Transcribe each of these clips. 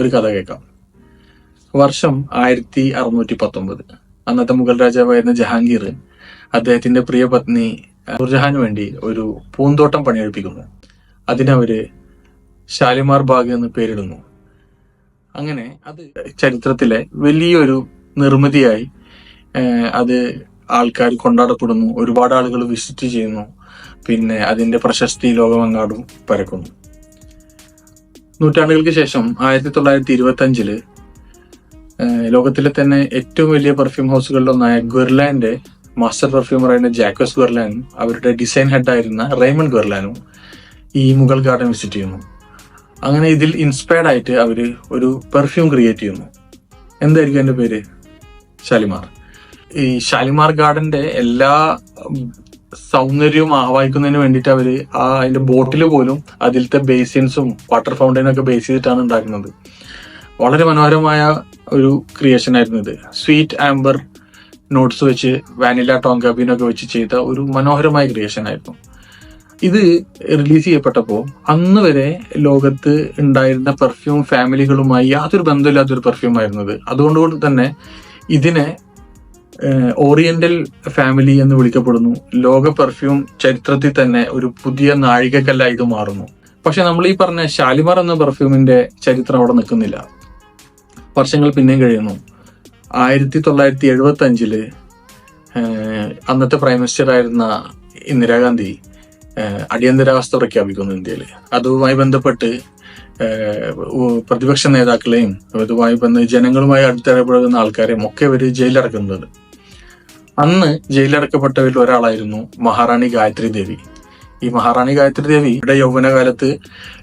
ഒരു കഥ കേൾക്കാം. വർഷം ആയിരത്തി അറുന്നൂറ്റി പത്തൊമ്പത് അന്നത്തെ മുഗൾ രാജാവായിരുന്ന ജഹാംഗീർ അദ്ദേഹത്തിന്റെ പ്രിയ പത്നി നൂർജഹാന് വേണ്ടി ഒരു പൂന്തോട്ടം പണിയെടുപ്പിക്കുന്നു. അതിനവര് ഷാലിമാർ ബാഗ് എന്ന് പേരിടുന്നു. അങ്ങനെ അത് ചരിത്രത്തിലെ വലിയൊരു നിർമ്മിതിയായി അത് ആൾക്കാർ കൊണ്ടാടപ്പെടുന്നു ഒരുപാട് ആളുകൾ വിസിറ്റ് ചെയ്യുന്നു പിന്നെ അതിന്റെ പ്രശസ്തി ലോകമെങ്ങാടും പരക്കുന്നു. നൂറ്റാണ്ടുകൾക്ക് ശേഷം ആയിരത്തി തൊള്ളായിരത്തി ഇരുപത്തി അഞ്ചിൽ ലോകത്തിലെ തന്നെ ഏറ്റവും വലിയ പെർഫ്യൂം ഹൗസുകളിലൊന്നായ ഗുർലാൻഡ് മാസ്റ്റർ പെർഫ്യൂമറായിരുന്ന ജാക്കോസ് ഗുർലാനും അവരുടെ ഡിസൈൻ ഹെഡായിരുന്ന റൈമൺ ഗുർലാനും ഈ മുഗൾ ഗാർഡൻ വിസിറ്റ് ചെയ്യുന്നു. അങ്ങനെ ഇതിൽ ഇൻസ്പയർഡ് ആയിട്ട് അവർ ഒരു പെർഫ്യൂം ക്രിയേറ്റ് ചെയ്യുന്നു. എന്തായിരിക്കും എന്റെ പേര്? ഷാലിമാർ ഈ ഷാലിമാർ ഗാർഡന്റെ എല്ലാ സൗന്ദര്യവും ആവാഹിക്കുന്നതിന് വേണ്ടിയിട്ട് അവർ ആ അതിന്റെ ബോട്ടിൽ പോലും അതിലത്തെ ബേസിൻസും വാട്ടർ ഫൗണ്ടൈനും ഒക്കെ ബേസ് ചെയ്തിട്ടാണ് ഉണ്ടാക്കുന്നത്. വളരെ മനോഹരമായ ഒരു ക്രിയേഷൻ ആയിരുന്നു ഇത്. സ്വീറ്റ് ആംബർ നോട്ട്സ് വെച്ച് വാനില ടോങ്കാബിനൊക്കെ വെച്ച് ചെയ്ത ഒരു മനോഹരമായ ക്രിയേഷൻ ആയിരുന്നു. ഇത് റിലീസ് ചെയ്യപ്പെട്ടപ്പോൾ അന്ന് വരെ ലോകത്ത് ഉണ്ടായിരുന്ന പെർഫ്യൂം ഫാമിലികളുമായി യാതൊരു ബന്ധമില്ലാത്തൊരു പെർഫ്യൂം ആയിരുന്നത് അതുകൊണ്ട് തന്നെ ഇതിനെ ഓറിയന്റൽ ഫാമിലി എന്ന് വിളിക്കപ്പെടുന്നു. ലോക പെർഫ്യൂം ചരിത്രത്തിൽ തന്നെ ഒരു പുതിയ നാഴികക്കല്ലായി ഇത് മാറുന്നു. പക്ഷെ നമ്മൾ ഈ പറഞ്ഞ ഷാലിമാർ എന്ന പെർഫ്യൂമിന്റെ ചരിത്രം അവിടെ നിൽക്കുന്നില്ല. വർഷങ്ങൾ പിന്നെയും കഴിയുന്നു. ആയിരത്തി തൊള്ളായിരത്തി എഴുപത്തി അഞ്ചിൽ അന്നത്തെ പ്രൈം മിനിസ്റ്റർ ആയിരുന്ന ഇന്ദിരാഗാന്ധി അടിയന്തരാവസ്ഥ പ്രഖ്യാപിക്കുന്നു ഇന്ത്യയിൽ അതുമായി ബന്ധപ്പെട്ട് പ്രതിപക്ഷ നേതാക്കളെയും അതുമായി ബന്ധ ജനങ്ങളുമായി അടുത്തിടപഴകുന്ന ആൾക്കാരെയും ഒക്കെ അവർ ജയിലിലടക്കുന്നത് അന്ന് ജയിലിലടക്കപ്പെട്ടവരിൽ ഒരാളായിരുന്നു മഹാറാണി ഗായത്രി ദേവി. ഈ മഹാറാണി ഗായത്രി ദേവിയുടെ യൗവനകാലത്ത്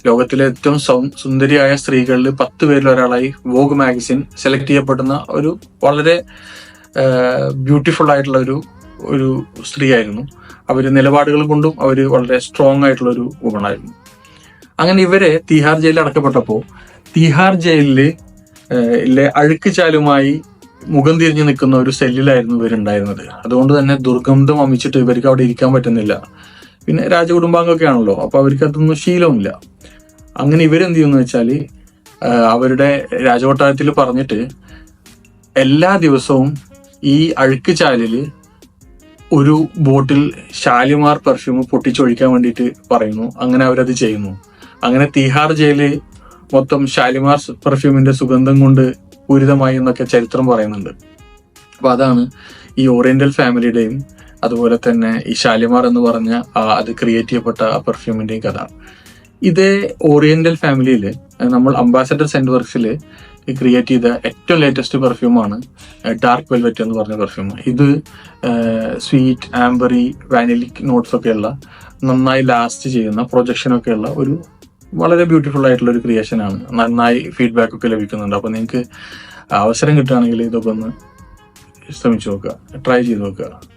ലോകത്തിലെ ഏറ്റവും സുന്ദരിയായ സ്ത്രീകളിൽ പത്ത് പേരിൽ ഒരാളായി വോഗ് മാഗസിൻ സെലക്ട് ചെയ്യപ്പെടുന്ന ഒരു വളരെ ബ്യൂട്ടിഫുൾ ആയിട്ടുള്ള ഒരു ഒരു സ്ത്രീയായിരുന്നു. അവർ നിലപാടുകൾ കൊണ്ടും അവർ വളരെ സ്ട്രോങ് ആയിട്ടുള്ള ഒരു വുമണായിരുന്നു അങ്ങനെ ഇവരെ തിഹാർ ജയിലിൽ അടക്കപ്പെട്ടപ്പോൾ തിഹാർ ജയിലിൽ അഴുക്ക് ചാലുമായി മുഖം തിരിഞ്ഞു നിൽക്കുന്ന ഒരു സെല്ലിലായിരുന്നു ഇവരുണ്ടായിരുന്നത്. അതുകൊണ്ട് തന്നെ ദുർഗന്ധം അമിച്ചിട്ട് ഇവർക്ക് അവിടെ ഇരിക്കാൻ പറ്റുന്നില്ല. പിന്നെ രാജകുടുംബാംഗമൊക്കെ ആണല്ലോ അപ്പൊ അവർക്ക് അതൊന്നും ശീലമില്ല അങ്ങനെ ഇവരെന്ത് ചെയ്യുന്നു വെച്ചാൽ അവരുടെ രാജകൊട്ടാരത്തിൽ പറഞ്ഞിട്ട് എല്ലാ ദിവസവും ഈ അഴുക്ക് ചാലിൽ ഒരു ബോട്ടിൽ ഷാലിമാർ പെർഫ്യൂം പൊട്ടിച്ചൊഴിക്കാൻ വേണ്ടിയിട്ട് പറയുന്നു. അങ്ങനെ അവരത് ചെയ്യുന്നു. അങ്ങനെ തീഹാർ ജയിൽ മൊത്തം ഷാലിമാർ പെർഫ്യൂമിന്റെ സുഗന്ധം കൊണ്ട് പൂരിതമായി എന്നൊക്കെ ചരിത്രം പറയുന്നുണ്ട്. അപ്പൊ അതാണ് ഈ ഓറിയന്റൽ ഫാമിലിയുടെയും അതുപോലെ തന്നെ ഈ ഷാലിമാർ എന്ന് പറഞ്ഞ ആ അത് ക്രിയേറ്റ് ചെയ്യപ്പെട്ട ആ പെർഫ്യൂമിന്റെയും കഥ. ഇതേ ഓറിയന്റൽ ഫാമിലിയിൽ നമ്മൾ അംബാസഡർ സെന്റ് വർക്സിൽ ക്രിയേറ്റ് ചെയ്ത ഏറ്റവും ലേറ്റസ്റ്റ് പെർഫ്യൂമാണ് ഡാർക്ക് വെൽവെറ്റ് എന്ന് പറഞ്ഞ പെർഫ്യൂം ഇത് സ്വീറ്റ് ആംബറി വാനിലിക് നോട്ട്സ് ഒക്കെയുള്ള നന്നായി ലാസ്റ്റ് ചെയ്യുന്ന പ്രൊജക്ഷൻ ഒക്കെയുള്ള ഒരു വളരെ ബ്യൂട്ടിഫുൾ ആയിട്ടുള്ള ഒരു ക്രിയേഷൻ ആണ്. നന്നായി ഫീഡ്ബാക്ക് ഒക്കെ ലഭിക്കുന്നുണ്ട്. അപ്പോൾ നിങ്ങൾക്ക് അവസരം കിട്ടുകയാണെങ്കിൽ ഇതൊക്കെ ഒന്ന് ശ്രമിച്ചു നോക്കുക. ട്രൈ ചെയ്ത് നോക്കുക.